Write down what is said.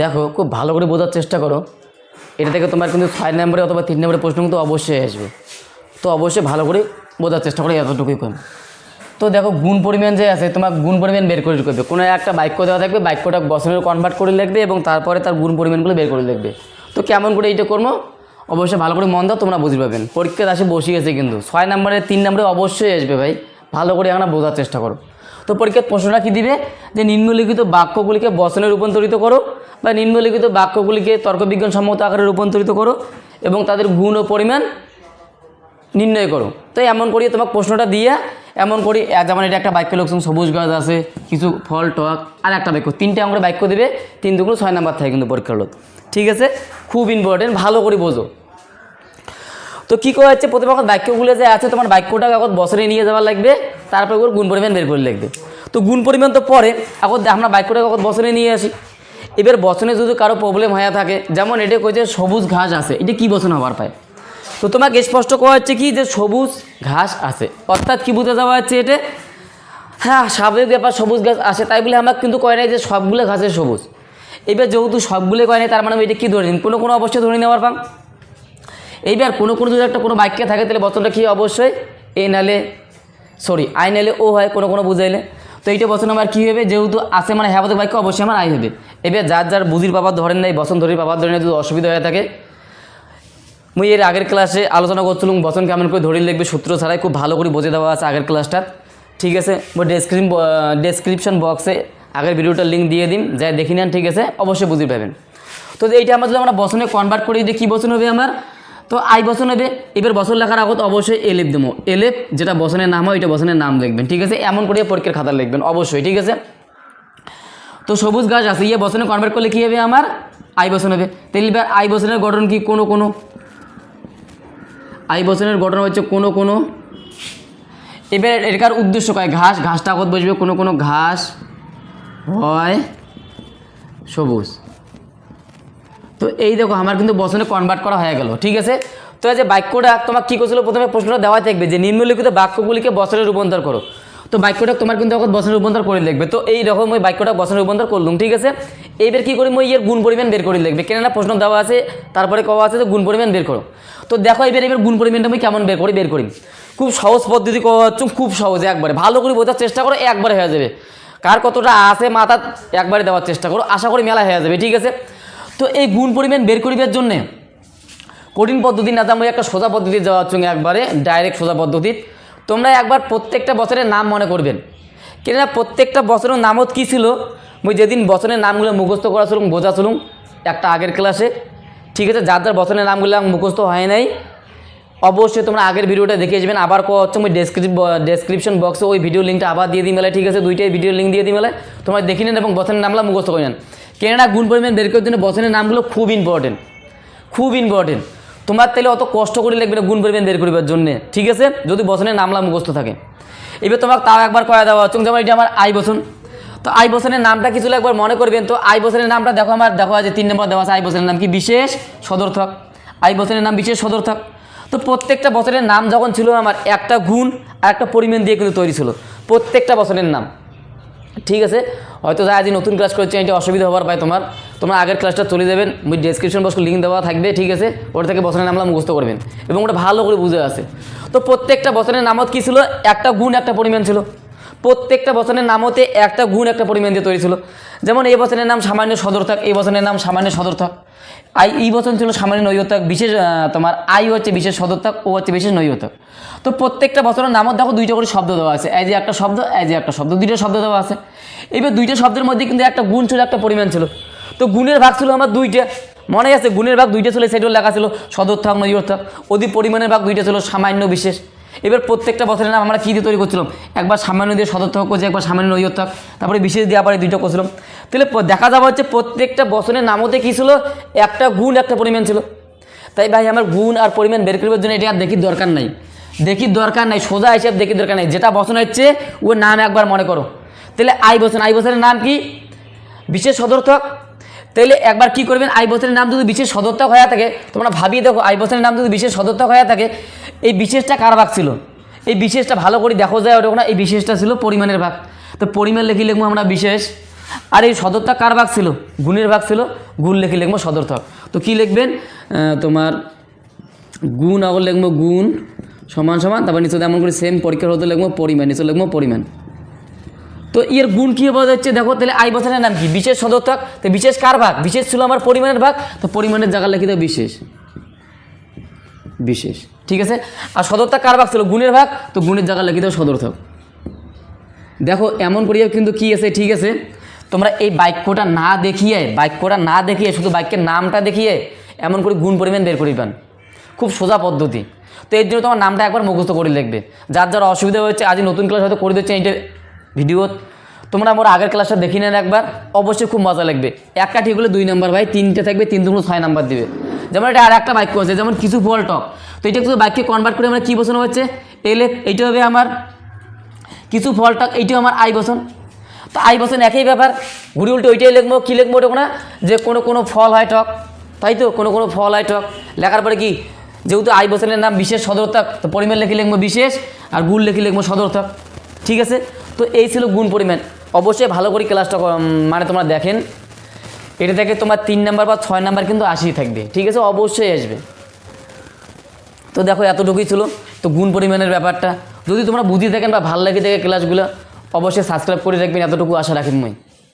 দেখো, খুব ভালো করে বোঝার চেষ্টা করো। এটা থেকে তোমার কিন্তু ছয় নম্বরে অথবা তিন নম্বরে প্রশ্ন কিন্তু অবশ্যই আসবে। তো অবশ্যই ভালো করে বোঝার চেষ্টা করো এতটুকুই কম। তো দেখো, গুণ পরিমাণ যে আছে তোমার গুণ পরিমাণ বের করে করবে। কোনো একটা বাক্য দেওয়া থাকবে, বাক্যটা বসনের কনভার্ট করে লিখবে এবং তারপরে তার গুণ পরিমাণগুলো বের করে লিখবে। তো কেমন করে এইটা করব? অবশ্যই ভালো করে মন দাও, তোমরা বুঝতে পারবেন পরীক্ষা দাসে বসে গেছে কিন্তু। ছয় নম্বরে, তিন নম্বরে অবশ্যই আসবে ভাই। ভালো করে এখন বোঝার চেষ্টা করো। তো পরীক্ষার প্রশ্নটা কী দিবে? যে নিম্নলিখিত বাক্যগুলিকে বচনে রূপান্তরিত করো বা নিম্নলিখিত বাক্যগুলিকে তর্কবিজ্ঞান সম্মত আকারে রূপান্তরিত করো এবং তাদের গুণ ও পরিমাণ নির্ণয় করো। তো এমন করিয়ে তোমাকে প্রশ্নটা দিয়ে, এমন করি যেমন এটা একটা বাক্য লোকসং সবুজ গাছ আছে, কিছু ফল, টক, আর একটা বাক্য। তিনটে আমরা বাক্য দেবে, তিন দুগুলো ছয় নাম্বার থাকে কিন্তু পরীক্ষার লোক। ঠিক আছে? খুব ইম্পর্টেন্ট ভালো করে বোঝো। তো কী করা হচ্ছে? প্রথমে এখন বাক্যগুলো যে আছে তোমার বাক্যটা এখন বছরে নিয়ে যাওয়া লাগবে, তারপর ওর গুণ পরিমাণ বের করে লাগবে তো গুণ পরিমাণ তো পরে, এখন আমরা বাক্যটাকে এখন বছরে নিয়ে আসি। এবার বচনে যদি কারও প্রবলেম হয়ে থাকে, যেমন এটা কইছে সবুজ ঘাস আছে, এটা কি বচন হবার পায়? তো তোমাকে স্পষ্ট করা হচ্ছে কি যে সবুজ ঘাস আছে। অর্থাৎ কি বুঝতে যাওয়া হচ্ছে এটা? হ্যাঁ স্বাভাবিক ব্যাপার সবুজ ঘাস আসে তাই বলে আমার কিন্তু কয় নাই যে সবগুলো ঘাসের সবুজ। এবার যেহেতু সবগুলো কয় নাই, তার মানে আমি এটা কী ধরে নিন কোনো কোনো অবশ্যই ধরে নেওয়ার পাম। এইবার কোনো কোনো যদি একটা কোনো বাক্যে থাকে, তাহলে বচনটা কি অবশ্যই এ নালে সরি আই নালে ও হয়, কোনো কোনো বুঝাইলে। তো এইটা বচন আমার কী হবে? যেহেতু আছে মানে হ্যাঁ বাক্য, অবশ্যই আমার আই হবে। এবার যার যার বুঝির পাবার ধরেন নাই, বচন ধরির পাবার ধরেন যদি অসুবিধা হয়ে থাকে, মুই এর আগের ক্লাসে আলোচনা করছিলাম, বচন কেমন করে ধরে লিখবে সূত্র ছাড়াই খুব ভালো করে বোঝে দেওয়া আছে আগের ক্লাসটা। ঠিক আছে ডেসক্রিপ ডেসক্রিপশন বক্সে আগের ভিডিওটার লিঙ্ক দিয়ে দিন যাই দেখি নেন, ঠিক আছে? অবশ্যই বুঝতে পাবেন। তো এইটা আমরা যদি আমরা বচনে কনভার্ট করি, যে কী বচন হবে আমার? তো আই বসন হবে। এবার বছর লেখার আগত অবশ্যই এলেপ দেবো। এলেপ, যেটা বসনের নাম হয়, ওইটা বসনের নাম লিখবেন, ঠিক আছে? এমন করে পরীক্ষার খাতা লিখবেন, অবশ্যই, ঠিক আছে? তো সবুজ গাছ আছে ইয়ে বসনে কনভার্ট করলে কী হবে আমার? আই বচন হবে। তাহলে এবার আই বচনের গঠন কি? কোনো কোনো। আই বচনের গঠন হচ্ছে কোনো কোনো। এবার এটার উদ্দেশ্য কয়? ঘাস, ঘাসটা আগত বসবে, কোনো কোনো। ঘাস হয় সবুজ। তো এই দেখো, আমার কিন্তু বচনে কনভার্ট করা হয়ে গেল, ঠিক আছে? তো এই যে বাক্যটা তোমার কী করছিল? প্রথমে প্রশ্নটা দেওয়া থাকবে যে নিম্নলিখিত বাক্যগুলিকে বছরে রূপান্তর করো। তো বাক্যটা তোমার কিন্তু এখন বছরে রূপান্তর করে লিখবে তো এই রকম ওই বাক্যটা বছরে রূপান্তর করলুম, ঠিক আছে? এইবার কী করি? মই এর গুণ পরিমাণ বের করে লিখবে কেননা প্রশ্ন দেওয়া আছে, তারপরে কওয়া আছে যে গুণ পরিমাণ বের করো। তো দেখো এবার এবার গুণ পরিমাণটা আমি কেমন বের করি? বের করি। খুব সহজ পদ্ধতি কওয়া হচ্ছে, খুব সহজে একবারে। ভালো করে বোঝার চেষ্টা করো, একবারে হয়ে যাবে। কার কতটা আছে মাথা, একবারে দেওয়ার চেষ্টা করো। আশা করি মেলা হয়ে যাবে, ঠিক আছে? তো এই গুণ পরিমাণ বের করিবার জন্যে কঠিন পদ্ধতি না আমি একটা সোজা পদ্ধতি যাওয়া হচ্ছে একবারে ডাইরেক্ট সোজা পদ্ধতি। তোমরা একবার প্রত্যেকটা বছরের নাম মনে করবেন। কেননা প্রত্যেকটা বছরের নামত কী ছিল? মুই যেদিন বছরের নামগুলো মুখস্থ করা ছিলাম, বোঝা ছিলাম, একটা আগের ক্লাসে। ঠিক আছে, যার যার বছরের নামগুলো মুখস্থ হয় নাই, অবশ্যই তোমরা আগের ভিডিওটা দেখে যাবেন আবার হচ্ছে আমি ডেসক্রিপ ডেসক্রিপশন বক্সে ওই ভিডিও লিঙ্কটা আবার দিয়ে দিই মেলায় ঠিক আছে? দুইটাই ভিডিও লিঙ্ক দিয়ে দিই মেলায় তোমরা দেখে নেন এবং বছরের নামগুলো মুখস্থ করে নেন। কেননা গুণ পরিমাণ বের করার জন্য বছরের নামগুলো খুব ইম্পর্টেন্ট খুব ইম্পর্টেন্ট তোমার তাহলে অত কষ্ট করে লিখবে না গুণ পরিমাণ বের করিবার জন্য, ঠিক আছে? যদি বছরের নামলা মুখস্থ থাকে। এবার তোমাকে তাও একবার করা দেওয়া হচ্ছে যেমন এটা আমার আই বছর তো আই বছরের নামটা কিছু একবার মনে করবেন, তো আই বছরের নামটা দেখো আমার, দেখো আছে তিন নম্বর দেওয়া আছে, আই বছরের নাম কি? বিশেষ সদর্থক। আই বছরের নাম বিশেষ সদর্থক। তো প্রত্যেকটা বছরের নাম যখন ছিল আমার, একটা গুণ আর একটা পরিমাণ দিয়ে কিন্তু তৈরি ছিল। প্রত্যেকটা বছরের নাম। ঠিক আছে? হয়তো যা আজ নতুন ক্লাস করছে, এটা অসুবিধা হবার পায় তোমার। তোমরা আগের ক্লাসটা চলে যাবেন ডেসক্রিপশন বক্স লিঙ্ক দেওয়া থাকবে, ঠিক আছে? ওটা থেকে বছরের নামলা মুখস্থ করবেন। এবং ওটা ভালো করে বুঝে আছে। তো প্রত্যেকটা বছরের নামত কী ছিল? একটা গুণ, একটা পরিমাণ ছিল। প্রত্যেকটা বছরের নামতে একটা গুণ, একটা পরিমাণ দিয়ে তৈরি ছিল। যেমন এই বছরের নাম সামান্য সদর্থক এই বছরের নাম সামান্য সদর্থক আই এই বছর ছিল সামান্য নৈয়তক বিশেষ তোমার আই হচ্ছে বিশেষ সদর্থক ও হচ্ছে বিশেষ নৈয়তক তো প্রত্যেকটা বছরের নামত দেখো দুইটা করে শব্দ দেওয়া আছে, এই যে একটা শব্দ, এই যে একটা শব্দ, দুইটা শব্দ দেওয়া আছে। এবার দুইটা শব্দের মধ্যে কিন্তু একটা গুণ ছিল, একটা পরিমাণ ছিল। তো গুণের ভাগ ছিল আমার দুইটা, মনে আছে? গুণের ভাগ দুইটা ছিল সেটাও লেখা ছিল সদর্থক নৈয়র্থক অতি পরিমাণের ভাগ দুইটা ছিল সামান্য বিশেষ। এবার প্রত্যেকটা বছরের নাম আমরা কী দিয়ে তৈরি করছিলাম। একবার সামান্য দিয়ে সদর্থক করছি, একবার সামান্য নৈয়র্থক তারপরে বিশেষ দেওয়া পরে দুইটা করছিলাম। তাহলে দেখা যাবে হচ্ছে প্রত্যেকটা বছরের নামতে কী ছিল? একটা গুণ, একটা পরিমাণ ছিল। তাই ভাই, আমার গুণ আর পরিমাণ বের করবার জন্য এটা আর দেখির দরকার নাই। দেখির দরকার নাই, সোজা হিসাব দেখির দরকার নাই। যেটা বছর হচ্ছে, ওর নাম একবার মনে করো। তাহলে আই বছর আই বছরের নাম কি? বিশেষ সদর্থক। তাহলে একবার কি করবেন? আই বছরের নাম যদি বিশেষ সদর্থক হয়ে থাকে, তোমরা ভাবিয়ে দেখো, আই বছরের নাম যদি বিশেষ সদর্থক হয়ে থাকে এই বিশেষটা কার ভাগ ছিল? এই বিশেষটা ভালো করে দেখো যায় ওটা না এই বিশেষটা ছিল পরিমাণের ভাগ। তো পরিমাণ লিখি লিখব আমরা বিশেষ। আর এই সদরথক কার ভাগ ছিল? গুণের ভাগ ছিল। গুণ লিখে লিখব সদর্থক তো কি লিখবেন? তোমার গুণ আগর লিখব গুণ সমান সমান, তারপর নিচে এমন করে সেম পরীক্ষার হতে লিখব পরিমাণ, নিচে লিখব পরিমাণ। তো এর গুণ কী বোঝা যাচ্ছে দেখো, তাহলে আই বছরের নাম কি? বিশেষ সদর্থক তো বিশেষ কার ভাগ? বিশেষ ছিল আমার পরিমাণের ভাগ। তো পরিমাণের জায়গা লিখে দেবো বিশেষ। বিশেষ। ঠিক আছে? আর সদর্থক কার ভাগ ছিল? গুণের ভাগ? তো গুণের জায়গা লিখে দেবো সদর্থক দেখো, এমন করিয়া কিন্তু কি আছে? ঠিক আছে? তোমরা এই বাক্যটা না দেখিয়ে, বাক্যটা না দেখিয়ে, শুধু বাক্যের নামটা দেখিয়ে এমন করে গুণ পরিমাণ বের করিবেন। খুব সোজা পদ্ধতি। তো এর জন্য তোমার নামটা একবার মুখস্থ করে লিখবে। যার যার অসুবিধা হচ্ছে আজ নতুন ক্লাস হয়তো করে দিচ্ছে এইটা ভিডিও তোমরা আমার আগের ক্লাসটা দেখি নেন একবার। অবশ্যই খুব মজা লাগবে। একটা ঠিক হলে দুই নাম্বার ভাই, তিনটে থাকবে, তিন দুগুলো ছয় নাম্বার দিবে। যেমন এটা আর একটা বাক্য আছে যেমন কিছু ফল টক তো এটা কিন্তু বাক্যে কনভার্ট করে আমরা কী বোঝানো হচ্ছে? এলে এইটা হবে আমার কিছু ফলটা এইটাও আমার আই বসন। তো আই বসন একই ব্যাপার। ঘুরি উল্টে ওইটাই লিখব, কী লিখব ওটা না যে কোনো কোনো ফল হয় টক তাই তো? কোনো কোনো ফল হয় টক লেখার পরে কি? যেহেতু আই বসনের নাম বিশেষ সদর্থক তো পরিমাণ লিখে লিখব বিশেষ আর গুণ লিখে লিখব সদর্থক ঠিক আছে? তো এই ছিল গুণ পরিমাণ। অবশ্যই ভালো করে ক্লাসটা মানে তোমরা দেখেন। এটা থেকে তোমার তিন নাম্বার বা ছয় নাম্বার কিন্তু আসিই থাকবে, ঠিক আছে? অবশ্যই আসবে। তো দেখো, এতটুকুই ছিল। তো গুণ পরিমাণের ব্যাপারটা। যদি তোমরা বুঝিয়ে থাকেন বা ভালো লাগে থাকে ক্লাসগুলো অবশ্যই সাবস্ক্রাইব করে রাখবেন। এতটুকু আশা রাখেন মই।